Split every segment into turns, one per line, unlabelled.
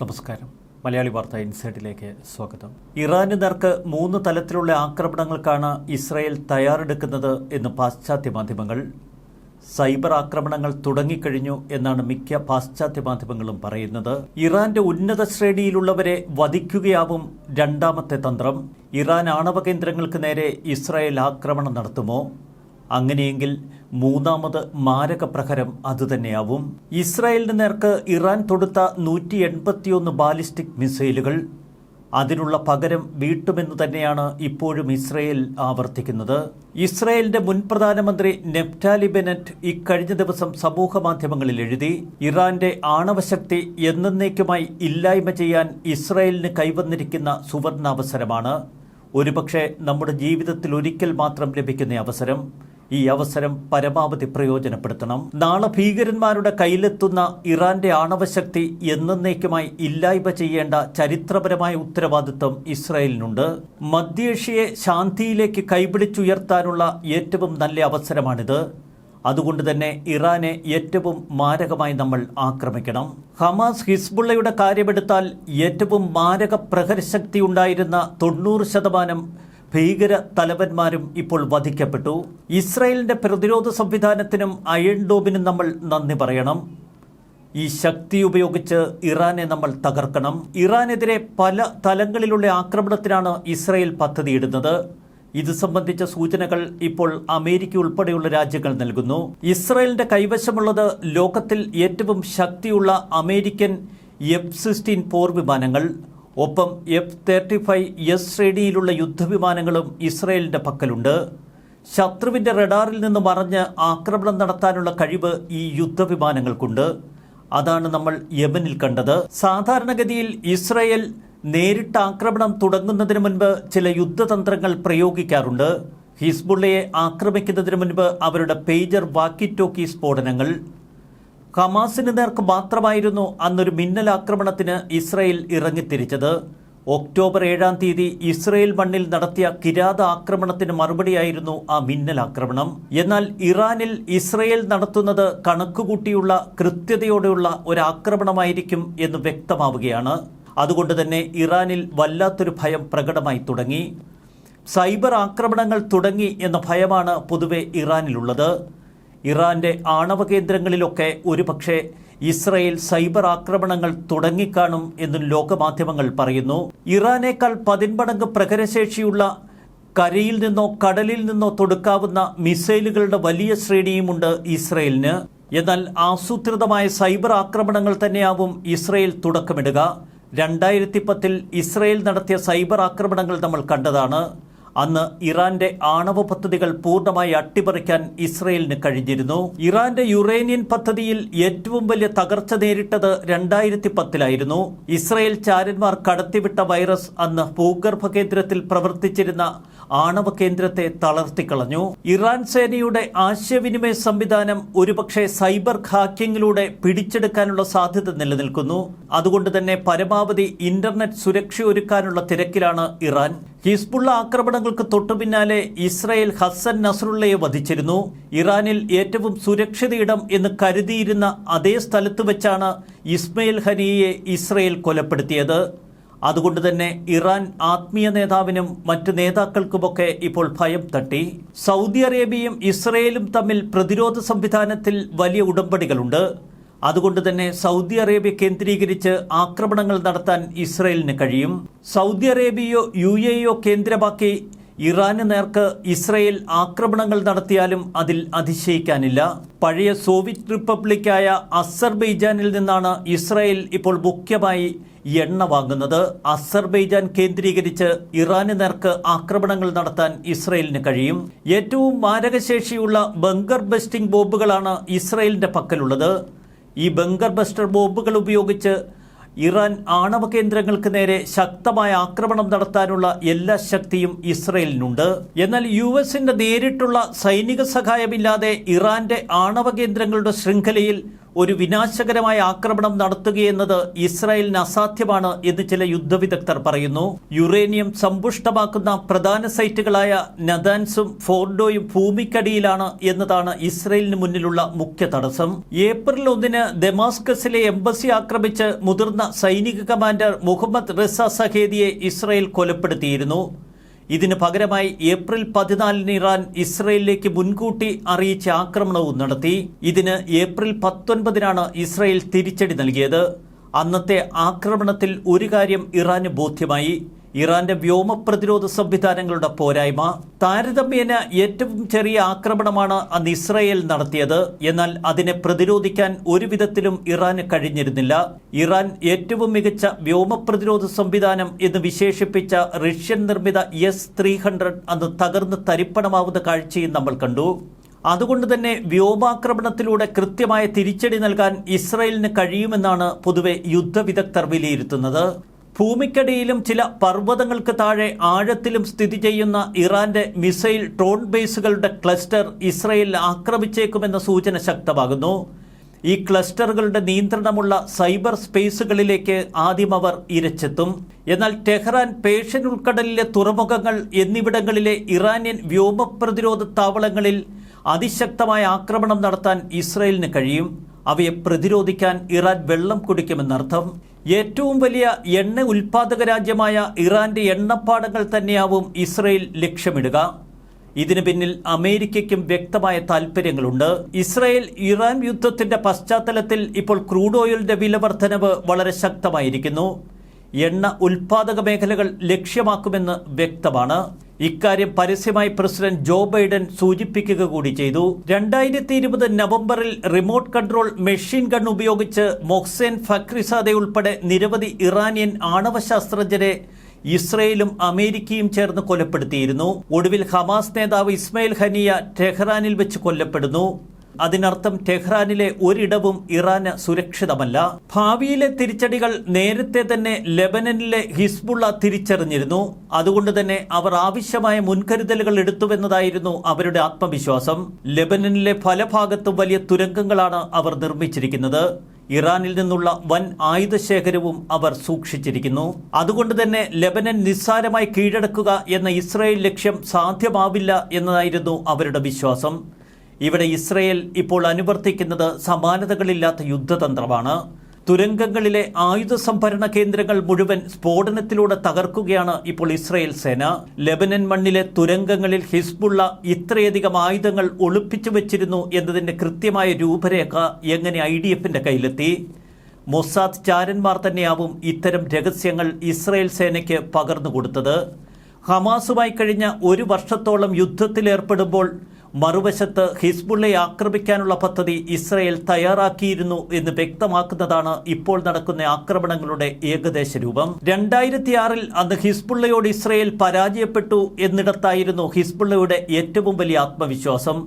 നമസ്കാരം. മലയാളി വാർത്ത ഇൻസൈറ്റിലേക്ക് സ്വാഗതം. ഇറാന് നേർക്ക് മൂന്ന് തലത്തിലുള്ള ആക്രമണങ്ങൾക്കാണ് ഇസ്രായേൽ തയ്യാറെടുക്കുന്നത് എന്ന് പാശ്ചാത്യ മാധ്യമങ്ങൾ സൈബർ ആക്രമണങ്ങൾ തുടങ്ങിക്കഴിഞ്ഞു എന്നാണ് മിക്ക പാശ്ചാത്യ മാധ്യമങ്ങളും പറയുന്നത്. ഇറാന്റെ ഉന്നത ശ്രേണിയിലുള്ളവരെ വധിക്കുകയാവും രണ്ടാമത്തെ തന്ത്രം. ഇറാൻ ആണവ കേന്ദ്രങ്ങൾക്ക് നേരെ ഇസ്രായേൽ ആക്രമണം നടത്തുമോ? അങ്ങനെയെങ്കിൽ മൂന്നാമത് മാരക പ്രഹരം അതുതന്നെയാവും ഇസ്രായേലിന് നേർക്ക് ഇറാൻ തൊടുത്ത നൂറ്റി എൺപത്തിയൊന്ന് ബാലിസ്റ്റിക് മിസൈലുകൾ. അതിനുള്ള പകരം വീട്ടുമെന്ന് തന്നെയാണ് ഇപ്പോഴും ഇസ്രയേൽ ആവർത്തിക്കുന്നത്. ഇസ്രയേലിന്റെ മുൻ പ്രധാനമന്ത്രി നെപ്റ്റാലി ബെനറ്റ് ഇക്കഴിഞ്ഞ ദിവസം സമൂഹ മാധ്യമങ്ങളിൽ എഴുതി ഇറാന്റെ ആണവശക്തി എന്നേക്കുമായി ഇല്ലായ്മ ചെയ്യാൻ ഇസ്രയേലിന് കൈവന്നിരിക്കുന്ന സുവർണാവസരമാണ്. ഒരുപക്ഷെ നമ്മുടെ ജീവിതത്തിൽ ഒരിക്കൽ മാത്രം ലഭിക്കുന്ന അവസരം. ഈ അവസരം പരമാവധി പ്രയോജനപ്പെടുത്തണം. നാളെ ഭീകരന്മാരുടെ കയ്യിലെത്തുന്ന ഇറാന്റെ ആണവശക്തി എന്നേക്കുമായി ഇല്ലായ്മ ചെയ്യേണ്ട ചരിത്രപരമായ ഉത്തരവാദിത്വം ഇസ്രായേലിനുണ്ട്. മധ്യേഷ്യയെ ശാന്തിയിലേക്ക് കൈപിടിച്ചുയർത്താനുള്ള ഏറ്റവും നല്ല അവസരമാണിത്. അതുകൊണ്ട് തന്നെ ഇറാനെ ഏറ്റവും മാരകമായി നമ്മൾ ആക്രമിക്കണം. ഹമാസ് ഹിസ്ബുള്ളയുടെ കാര്യമെടുത്താൽ ഏറ്റവും മാരക പ്രഹരശക്തി ഉണ്ടായിരുന്ന തൊണ്ണൂറ് ശതമാനം ഭീകര തലവന്മാരും ഇപ്പോൾ വധിക്കപ്പെട്ടു. ഇസ്രായേലിന്റെ പ്രതിരോധ സംവിധാനത്തിനും അയൺ ഡോമിനും നമ്മൾ നന്ദി പറയണം. ഈ ശക്തി ഉപയോഗിച്ച് ഇറാനെ നമ്മൾ തകർക്കണം. ഇറാനെതിരെ പല തലങ്ങളിലുള്ള ആക്രമണത്തിനാണ് ഇസ്രായേൽ പദ്ധതിയിടുന്നത്. ഇത് സംബന്ധിച്ച സൂചനകൾ ഇപ്പോൾ അമേരിക്ക ഉൾപ്പെടെയുള്ള രാജ്യങ്ങൾ നൽകുന്നു. ഇസ്രായേലിന്റെ കൈവശമുള്ളത് ലോകത്തിൽ ഏറ്റവും ശക്തിയുള്ള അമേരിക്കൻ എഫ് സിക്സ്റ്റീൻ പോർ വിമാനങ്ങൾ ഒപ്പം എഫ് തേർട്ടി ഫൈവ് എസ് ശ്രേണിയിലുള്ള യുദ്ധവിമാനങ്ങളും ഇസ്രായേലിന്റെ പക്കലുണ്ട്. ശത്രുവിന്റെ റഡാറിൽ നിന്ന് മറഞ്ഞ് ആക്രമണം നടത്താനുള്ള കഴിവ് ഈ യുദ്ധവിമാനങ്ങൾക്കുണ്ട്. അതാണ് നമ്മൾ യമനിൽ കണ്ടത്. സാധാരണഗതിയിൽ ഇസ്രയേൽ നേരിട്ട് ആക്രമണം തുടങ്ങുന്നതിന് മുൻപ് ചില യുദ്ധതന്ത്രങ്ങൾ പ്രയോഗിക്കാറുണ്ട്. ഹിസ്ബുള്ളയെ ആക്രമിക്കുന്നതിന് മുൻപ് അവരുടെ പേജർ വാക്കി ടോക്കി സ്ഫോടനങ്ങൾ ഹമാസിന് നേർക്ക് മാത്രമായിരുന്നു അന്നൊരു മിന്നൽ ആക്രമണത്തിന് ഇസ്രയേൽ ഇറങ്ങിത്തിരിച്ചത്. ഒക്ടോബർ ഏഴാം തീയതി ഇസ്രയേൽ മണ്ണിൽ നടത്തിയ കിരാത ആക്രമണത്തിന് മറുപടിയായിരുന്നു ആ മിന്നൽ ആക്രമണം. എന്നാൽ ഇറാനിൽ ഇസ്രയേൽ നടത്തുന്നത് കണക്കുകൂട്ടിയുള്ള കൃത്യതയോടെയുള്ള ഒരു ആക്രമണമായിരിക്കും എന്ന് വ്യക്തമാവുകയാണ്. അതുകൊണ്ട് തന്നെ ഇറാനിൽ വല്ലാത്തൊരു ഭയം പ്രകടമായി തുടങ്ങി. സൈബർ ആക്രമണങ്ങൾ തുടങ്ങി എന്ന ഭയമാണ് പൊതുവെ ഇറാനിലുള്ളത്. ഇറാന്റെ ആണവ കേന്ദ്രങ്ങളിലൊക്കെ ഒരുപക്ഷെ ഇസ്രയേൽ സൈബർ ആക്രമണങ്ങൾ തുടങ്ങിക്കാണും എന്നും ലോകമാധ്യമങ്ങൾ പറയുന്നു. ഇറാനേക്കാൾ പതിൻപടങ്ങ് പ്രകരശേഷിയുള്ള കരയിൽ നിന്നോ കടലിൽ നിന്നോ തൊടുക്കാവുന്ന മിസൈലുകളുടെ വലിയ ശ്രേണിയുമുണ്ട് ഇസ്രയേലിന്. എന്നാൽ ആസൂത്രിതമായ സൈബർ ആക്രമണങ്ങൾ തന്നെയാവും ഇസ്രയേൽ തുടക്കമിടുക. രണ്ടായിരത്തി പത്തിൽ ഇസ്രയേൽ നടത്തിയ സൈബർ ആക്രമണങ്ങൾ നമ്മൾ കണ്ടതാണ്. അന്ന് ഇറാന്റെ ആണവ പദ്ധതികൾ പൂർണമായി അട്ടിമറിക്കാൻ ഇസ്രയേലിന് കഴിഞ്ഞിരുന്നു. ഇറാന്റെ യുറേനിയൻ പദ്ധതിയിൽ ഏറ്റവും വലിയ തകർച്ച നേരിട്ടത് രണ്ടായിരത്തി പത്തിലായിരുന്നു ഇസ്രയേൽ ചാരന്മാർ കടത്തിവിട്ട വൈറസ് അന്ന് ഭൂഗർഭ കേന്ദ്രത്തിൽ പ്രവർത്തിച്ചിരുന്ന ആണവ കേന്ദ്രത്തെ തളർത്തിക്കളഞ്ഞു ഇറാൻ സേനയുടെ ആശയവിനിമയ സംവിധാനം ഒരുപക്ഷെ സൈബർ ഹാക്കിങ്ങിലൂടെ പിടിച്ചെടുക്കാനുള്ള സാധ്യത നിലനിൽക്കുന്നു. അതുകൊണ്ട് തന്നെ പരമാവധി ഇന്റർനെറ്റ് സുരക്ഷ ഒരുക്കാനുള്ള തിരക്കിലാണ് ഇറാൻ. ഹിസ്ബുള്ള ആക്രമണങ്ങൾക്ക് തൊട്ടുപിന്നാലെ ഇസ്രായേൽ ഹസൻ നസറുള്ളയെ വധിച്ചിരുന്നു. ഇറാനിൽ ഏറ്റവും സുരക്ഷിത ഇടം എന്ന് കരുതിയിരുന്ന അതേ സ്ഥലത്ത് വെച്ചാണ് ഇസ്മയിൽ ഹനിയെ ഇസ്രായേൽ കൊലപ്പെടുത്തിയത്. അതുകൊണ്ട് തന്നെ ഇറാൻ ആത്മീയ നേതാവിനും മറ്റ് നേതാക്കൾക്കുമൊക്കെ ഇപ്പോൾ ഭയം തട്ടി. സൗദി അറേബ്യയും ഇസ്രയേലും തമ്മിൽ പ്രതിരോധ സംവിധാനത്തിൽ വലിയ ഉടമ്പടികളുണ്ട്. അതുകൊണ്ട് തന്നെ സൗദി അറേബ്യ കേന്ദ്രീകരിച്ച് ആക്രമണങ്ങൾ നടത്താൻ ഇസ്രയേലിന് കഴിയും. സൗദി അറേബ്യയോ യു എയോ കേന്ദ്രമാക്കി ഇറാന് നേർക്ക് ഇസ്രയേൽ ആക്രമണങ്ങൾ നടത്തിയാലും അതിൽ അതിശയിക്കാനില്ല. പഴയ സോവിയറ്റ് റിപ്പബ്ലിക്കായ അസർബൈജാനിൽ നിന്നാണ് ഇസ്രയേൽ ഇപ്പോൾ മുഖ്യമായി എണ്ണ വാങ്ങുന്നത് അസർബൈജാൻ കേന്ദ്രീകരിച്ച് ഇറാന് നേർക്ക് ആക്രമണങ്ങൾ നടത്താൻ ഇസ്രയേലിന് കഴിയും. ഏറ്റവും മാരകശേഷിയുള്ള ബങ്കർ ബസ്റ്റിംഗ് ബോംബുകളാണ് ഇസ്രയേലിന്റെ പക്കലുള്ളത്. ഈ ബങ്കർ ബസ്റ്റർ ബോംബുകൾ ഉപയോഗിച്ച് ഇറാൻ ആണവ കേന്ദ്രങ്ങൾക്ക് നേരെ ശക്തമായ ആക്രമണം നടത്താനുള്ള എല്ലാ ശക്തിയും ഇസ്രയേലിനുണ്ട്. എന്നാൽ യു എസിന്റെ നേരിട്ടുള്ള സൈനിക സഹായമില്ലാതെ ഇറാന്റെ ആണവ കേന്ദ്രങ്ങളുടെ ശൃംഖലയിൽ ഒരു വിനാശകരമായ ആക്രമണം നടത്തുകയെന്നത് ഇസ്രായേലിന് അസാധ്യമാണ് എന്ന് ചില യുദ്ധവിദഗ്ധർ പറയുന്നു. യുറേനിയം സമ്പുഷ്ടമാക്കുന്ന പ്രധാന സൈറ്റുകളായ നദാൻസും ഫോർഡോയും ഭൂമിക്കടിയിലാണ് എന്നതാണ് ഇസ്രായേലിന് മുന്നിലുള്ള മുഖ്യ തടസ്സം. ഏപ്രിൽ ഒന്നിന് ദമാസ്കസിലെ എംബസി ആക്രമിച്ച് മുതിർന്ന സൈനിക കമാൻഡർ മുഹമ്മദ് റിസ സഹേദിയെ ഇസ്രായേൽ കൊലപ്പെടുത്തിയിരുന്നു. ഇതിന് പകരമായി ഏപ്രിൽ പതിനാലിന് ഇറാൻ ഇസ്രയേലിലേക്ക് മുൻകൂട്ടി അറിയിച്ച ആക്രമണവും നടത്തി. ഇതിന് ഏപ്രിൽ പത്തൊൻപതിനാണ് ഇസ്രയേൽ തിരിച്ചടി നൽകിയത്. അന്നത്തെ ആക്രമണത്തിൽ ഒരു കാര്യം ഇറാന് ബോധ്യമായി. ഇറാന്റെ വ്യോമ പ്രതിരോധ സംവിധാനങ്ങളുടെ പോരായ്മ താരതമ്യേന ഏറ്റവും ചെറിയ ആക്രമണമാണ് അന്ന് ഇസ്രയേൽ നടത്തിയത്. എന്നാൽ അതിനെ പ്രതിരോധിക്കാൻ ഒരു വിധത്തിലും ഇറാന് കഴിഞ്ഞിരുന്നില്ല. ഇറാൻ ഏറ്റവും മികച്ച വ്യോമ പ്രതിരോധ സംവിധാനം എന്ന് വിശേഷിപ്പിച്ച റഷ്യൻ നിർമ്മിത എസ് ത്രീ ഹൺഡ്രഡ് അന്ന് തകർന്ന് തരിപ്പണമാവുന്ന കാഴ്ചയും നമ്മൾ കണ്ടു. അതുകൊണ്ട് തന്നെ വ്യോമാക്രമണത്തിലൂടെ കൃത്യമായ തിരിച്ചടി നൽകാൻ ഇസ്രയേലിന് കഴിയുമെന്നാണ് പൊതുവെ യുദ്ധവിദഗ്ധർ വിലയിരുത്തുന്നത്. ഭൂമിക്കടിയിലും ചില പർവതങ്ങൾക്ക് താഴെ ആഴത്തിലും സ്ഥിതി ചെയ്യുന്ന ഇറാന്റെ മിസൈൽ ഡ്രോൺ ബേസുകളുടെ ക്ലസ്റ്റർ ഇസ്രയേൽ ആക്രമിച്ചേക്കുമെന്ന സൂചന ശക്തമാകുന്നു. ഈ ക്ലസ്റ്ററുകളുടെ നിയന്ത്രണമുള്ള സൈബർ സ്പേസുകളിലേക്ക് ആദ്യം അവർ ഇരച്ചെത്തും. എന്നാൽ ടെഹ്റാൻ പേർഷ്യൻ ഉൾക്കടലിലെ തുറമുഖങ്ങൾ എന്നിവിടങ്ങളിലെ ഇറാനിയൻ വ്യോമ പ്രതിരോധ താവളങ്ങളിൽ അതിശക്തമായ ആക്രമണം നടത്താൻ ഇസ്രയേലിന് കഴിയും. അവയെ പ്രതിരോധിക്കാൻ ഇറാൻ വെള്ളം കുടിക്കുമെന്നർത്ഥം. ഏറ്റവും വലിയ എണ്ണ ഉൽപാദക രാജ്യമായ ഇറാന്റെ എണ്ണപ്പാടങ്ങൾ തന്നെയാവും ഇസ്രയേൽ ലക്ഷ്യമിടുക. ഇതിനു പിന്നിൽ അമേരിക്കയ്ക്കും വ്യക്തമായ താൽപ്പര്യങ്ങളുണ്ട്. ഇസ്രായേൽ ഇറാൻ യുദ്ധത്തിന്റെ പശ്ചാത്തലത്തിൽ ഇപ്പോൾ ക്രൂഡ് ഓയിലിന്റെ വില വർധനവ് വളരെ ശക്തമായിരിക്കുന്നു. എണ്ണ ഉൽപാദക മേഖലകൾ ലക്ഷ്യമാക്കുമെന്ന് വ്യക്തമാണ്. ഇക്കാര്യം പരസ്യമായി പ്രസിഡന്റ് ജോ ബൈഡൻ സൂചിപ്പിക്കുക കൂടി ചെയ്തു. രണ്ടായിരത്തി ഇരുപത് നവംബറിൽ റിമോട്ട് കൺട്രോൾ മെഷീൻ ഗൺ ഉപയോഗിച്ച് മൊഹ്സേൻ ഫക്രിസാദെ ഉൾപ്പെടെ നിരവധി ഇറാനിയൻ ആണവ ശാസ്ത്രജ്ഞരെ ഇസ്രയേലും അമേരിക്കയും ചേർന്ന് കൊലപ്പെടുത്തിയിരുന്നു. ഒടുവിൽ ഹമാസ് നേതാവ് ഇസ്മയിൽ ഹനിയ ടെഹ്റാനിൽ വെച്ച് കൊല്ലപ്പെടുന്നു. അതിനർത്ഥം ടെഹ്റാനിലെ ഒരിടവും ഇറാന് സുരക്ഷിതമല്ല. ഭാവിയിലെ തിരിച്ചടികൾ നേരത്തെ തന്നെ ലെബനനിലെ ഹിസ്ബുള്ള തിരിച്ചറിഞ്ഞിരുന്നു. അതുകൊണ്ട് തന്നെ അവർ ആവശ്യമായ മുൻകരുതലുകൾ എടുത്തുവെന്നതായിരുന്നു അവരുടെ ആത്മവിശ്വാസം. ലെബനനിലെ പല ഭാഗത്തും വലിയ തുരങ്കങ്ങളാണ് അവർ നിർമ്മിച്ചിരിക്കുന്നത്. ഇറാനിൽ നിന്നുള്ള വൻ ആയുധശേഖരവും അവർ സൂക്ഷിച്ചിരിക്കുന്നു. അതുകൊണ്ട് തന്നെ ലെബനൻ നിസ്സാരമായി കീഴടക്കുക എന്ന ഇസ്രായേൽ ലക്ഷ്യം സാധ്യമാവില്ല എന്നതായിരുന്നു അവരുടെ വിശ്വാസം. ഇവിടെ ഇസ്രയേൽ ഇപ്പോൾ അനുവർത്തിക്കുന്നത് സമാനതകളില്ലാത്ത യുദ്ധതന്ത്രമാണ്. തുരങ്കങ്ങളിലെ ആയുധ സംഭരണ കേന്ദ്രങ്ങൾ മുഴുവൻ സ്ഫോടനത്തിലൂടെ തകർക്കുകയാണ് ഇപ്പോൾ ഇസ്രയേൽ സേന. ലെബനൻ മണ്ണിലെ തുരങ്കങ്ങളിൽ ഹിസ്ബുള്ള ഇത്രയധികം ആയുധങ്ങൾ ഒളിപ്പിച്ചു വെച്ചിരുന്നു എന്നതിന്റെ കൃത്യമായ രൂപരേഖ എങ്ങനെ ഐ ഡി എഫിന്റെ കയ്യിലെത്തി? മൊസാദ് ചാരന്മാർ തന്നെയാവും ഇത്തരം രഹസ്യങ്ങൾ ഇസ്രയേൽ സേനയ്ക്ക് പകർന്നു കൊടുത്തത്. ഹമാസുമായി കഴിഞ്ഞ ഒരു വർഷത്തോളം യുദ്ധത്തിലേർപ്പെടുമ്പോൾ മറുവശത്ത് ഹിസ്ബുള്ളയെ ആക്രമിക്കാനുള്ള പദ്ധതി ഇസ്രയേൽ തയ്യാറാക്കിയിരുന്നു എന്ന് വ്യക്തമാക്കുന്നതാണ് ഇപ്പോൾ നടക്കുന്ന ആക്രമണങ്ങളുടെ ഏകദേശ രൂപം. രണ്ടായിരത്തിയാറിൽ അന്ന് ഹിസ്ബുള്ളയോട് ഇസ്രയേൽ പരാജയപ്പെട്ടു എന്നിടത്തായിരുന്നു ഹിസ്ബുള്ളയുടെ ഏറ്റവും വലിയ ആത്മവിശ്വാസം.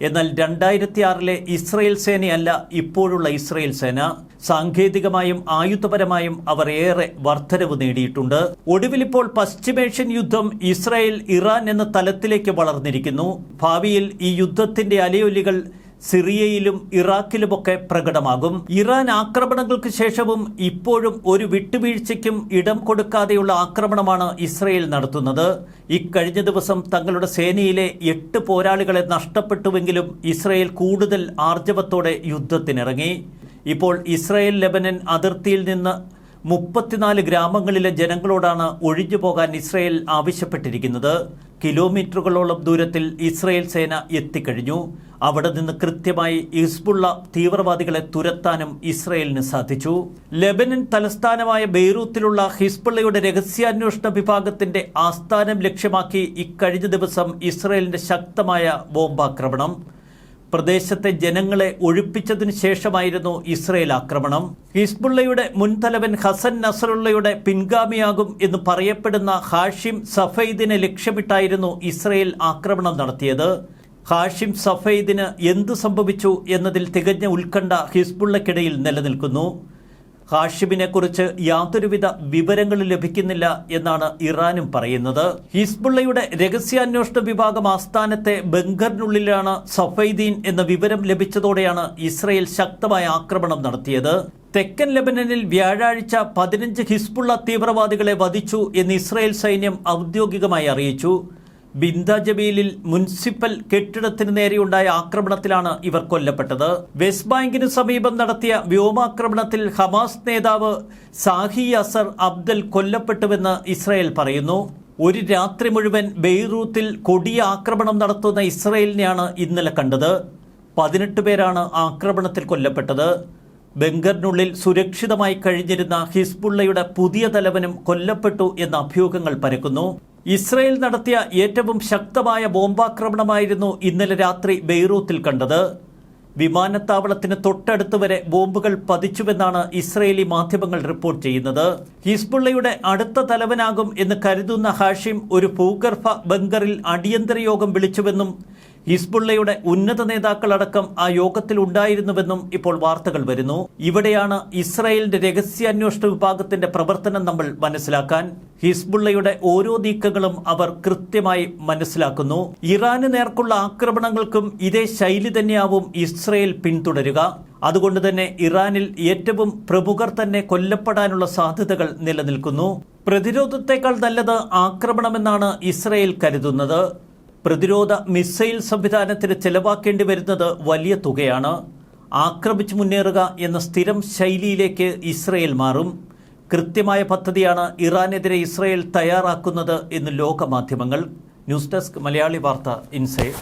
എന്നാൽ രണ്ടായിരത്തി ആറിലെ ഇസ്രയേൽ സേനയല്ല ഇപ്പോഴുള്ള ഇസ്രയേൽ സേന. സാങ്കേതികമായും ആയുധപരമായും അവർ ഏറെ വർധനവ് നേടിയിട്ടുണ്ട്. ഒടുവിലിപ്പോൾ പശ്ചിമേഷ്യൻ യുദ്ധം ഇസ്രയേൽ ഇറാൻ എന്ന തലത്തിലേക്ക് വളർന്നിരിക്കുന്നു. ഭാവിയിൽ ഈ യുദ്ധത്തിന്റെ അലയൊലികൾ സിറിയയിലും ഇറാഖിലുമൊക്കെ പ്രകടമാകും. ഇറാൻ ആക്രമണങ്ങൾക്ക് ശേഷവും ഇപ്പോഴും ഒരു വിട്ടുവീഴ്ചയ്ക്കും ഇടം കൊടുക്കാതെയുള്ള ആക്രമണമാണ് ഇസ്രയേൽ നടത്തുന്നത്. ഇക്കഴിഞ്ഞ ദിവസം തങ്ങളുടെ സേനയിലെ എട്ട് പോരാളികളെ നഷ്ടപ്പെട്ടുവെങ്കിലും ഇസ്രയേൽ കൂടുതൽ ആർജവത്തോടെ യുദ്ധത്തിനിറങ്ങി. ഇപ്പോൾ ഇസ്രയേൽ ലെബനൻ അതിർത്തിയിൽ നിന്ന് മുപ്പത്തിനാല് ഗ്രാമങ്ങളിലെ ജനങ്ങളോടാണ് ഒഴിഞ്ഞു പോകാൻ ഇസ്രയേൽ ആവശ്യപ്പെട്ടിരിക്കുന്നത്. കിലോമീറ്ററുകളോളം ദൂരത്തിൽ ഇസ്രയേൽ സേന എത്തിക്കഴിഞ്ഞു. അവിടെ നിന്ന് കൃത്യമായി ഹിസ്ബുള്ള തീവ്രവാദികളെ തുരത്താനും ഇസ്രയേലിന് സാധിച്ചു. ലെബനൻ തലസ്ഥാനമായ ബെയ്റൂത്തിലുള്ള ഹിസ്ബുള്ളയുടെ രഹസ്യാന്വേഷണ വിഭാഗത്തിന്റെ ആസ്ഥാനം ലക്ഷ്യമാക്കി ഇക്കഴിഞ്ഞ ദിവസം ഇസ്രയേലിന്റെ ശക്തമായ ബോംബാക്രമണം. പ്രദേശത്തെ ജനങ്ങളെ ഒഴിപ്പിച്ചതിനു ശേഷമായിരുന്നു ഇസ്രയേൽ ആക്രമണം. ഹിസ്ബുള്ളയുടെ മുൻ തലവൻ ഹസൻ നസറുള്ളയുടെ പിൻഗാമിയാകും എന്ന് പറയപ്പെടുന്ന ഹാഷിം സഫൈദിനെ ലക്ഷ്യമിട്ടായിരുന്നു ഇസ്രയേൽ ആക്രമണം നടത്തിയത്. ഹാഷിം സഫൈദിന് എന്തു സംഭവിച്ചു എന്നതിൽ തികഞ്ഞ ഉത്കണ്ഠ ഹിസ്ബുള്ളക്കിടയിൽ നിലനിൽക്കുന്നു. ഹാഷിമിനെ കുറിച്ച് യാതൊരുവിധ വിവരങ്ങളും ലഭിക്കുന്നില്ല എന്നാണ് ഇറാനും പറയുന്നത്. ഹിസ്ബുള്ളയുടെ രഹസ്യാന്വേഷണ വിഭാഗം ആസ്ഥാനത്തെ ബംഗറിനുള്ളിലാണ് സഫൈദീൻ എന്ന വിവരം ലഭിച്ചതോടെയാണ് ഇസ്രയേൽ ശക്തമായ ആക്രമണം നടത്തിയത്. തെക്കൻ ലെബനനിൽ വ്യാഴാഴ്ച പതിനഞ്ച് ഹിസ്ബുള്ള തീവ്രവാദികളെ വധിച്ചു എന്ന് ഇസ്രയേൽ സൈന്യം ഔദ്യോഗികമായി അറിയിച്ചു. ബിന്ദാജബീലിൽ മുനിസിപ്പൽ കെട്ടിടത്തിന് നേരെയുണ്ടായ ആക്രമണത്തിലാണ് ഇവർ കൊല്ലപ്പെട്ടത്. വെസ്റ്റ് ബാങ്കിന് സമീപം നടത്തിയ വ്യോമാക്രമണത്തിൽ ഹമാസ് നേതാവ് സാഹി അസർ അബ്ദൽ കൊല്ലപ്പെട്ടുവെന്ന് ഇസ്രായേൽ പറയുന്നു. ഒരു രാത്രി മുഴുവൻ ബെയ്റൂത്തിൽ കൊടിയ ആക്രമണം നടത്തുന്ന ഇസ്രയേലിനെയാണ് ഇന്നലെ കണ്ടത്. പതിനെട്ട് പേരാണ് ആക്രമണത്തിൽ കൊല്ലപ്പെട്ടത്. ബംഗറിനുള്ളിൽ സുരക്ഷിതമായി കഴിഞ്ഞിരുന്ന ഹിസ്ബുള്ളയുടെ പുതിയ തലവനും കൊല്ലപ്പെട്ടു എന്ന അഭ്യൂഹങ്ങൾ പരക്കുന്നു. ഇസ്രയേൽ നടത്തിയ ഏറ്റവും ശക്തമായ ബോംബാക്രമണമായിരുന്നു ഇന്നലെ രാത്രി ബെയ്റൂത്തിൽ കണ്ടത്. വിമാനത്താവളത്തിന് തൊട്ടടുത്ത് വരെ ബോംബുകൾ പതിച്ചുവെന്നാണ് ഇസ്രയേലി മാധ്യമങ്ങൾ റിപ്പോർട്ട് ചെയ്യുന്നത്. ഹിസ്ബുള്ളയുടെ അടുത്ത തലവനാകും എന്ന് കരുതുന്ന ഹാഷിം ഒരു ഭൂഗർഭ ബങ്കറിൽ അടിയന്തര യോഗം വിളിച്ചുവെന്നും ഹിസ്ബുള്ളയുടെ ഉന്നത നേതാക്കളടക്കം ആ യോഗത്തിൽ ഉണ്ടായിരുന്നുവെന്നും ഇപ്പോൾ വാർത്തകൾ വരുന്നു. ഇവിടെയാണ് ഇസ്രായേലിന്റെ രഹസ്യാന്വേഷണ വിഭാഗത്തിന്റെ പ്രവർത്തനം നമ്മൾ മനസ്സിലാക്കാൻ. ഹിസ്ബുള്ളയുടെ ഓരോ നീക്കങ്ങളും അവർ കൃത്യമായി മനസ്സിലാക്കുന്നു. ഇറാന് നേർക്കുള്ള ആക്രമണങ്ങൾക്കും ഇതേ ശൈലി തന്നെയാവും ഇസ്രയേൽ പിന്തുടരുക. അതുകൊണ്ട് തന്നെ ഇറാനിൽ ഏറ്റവും പ്രമുഖർ തന്നെ കൊല്ലപ്പെടാനുള്ള സാധ്യതകൾ നിലനിൽക്കുന്നു. പ്രതിരോധത്തെക്കാൾ നല്ലത് ആക്രമണമെന്നാണ് ഇസ്രയേൽ കരുതുന്നത്. പ്രതിരോധ മിസൈൽ സംവിധാനത്തിന് ചെലവാക്കേണ്ടി വരുന്നത് വലിയ തുകയാണ്. ആക്രമിച്ചു മുന്നേറുക എന്ന സ്ഥിരം ശൈലിയിലേക്ക് ഇസ്രയേൽ മാറും. കൃത്യമായ പദ്ധതിയാണ് ഇറാനെതിരെ ഇസ്രയേൽ തയ്യാറാക്കുന്നത് എന്ന് ലോകമാധ്യമങ്ങൾ. ന്യൂസ് ഡെസ്ക് മലയാളി വാർത്ത ഇൻസൈഡ്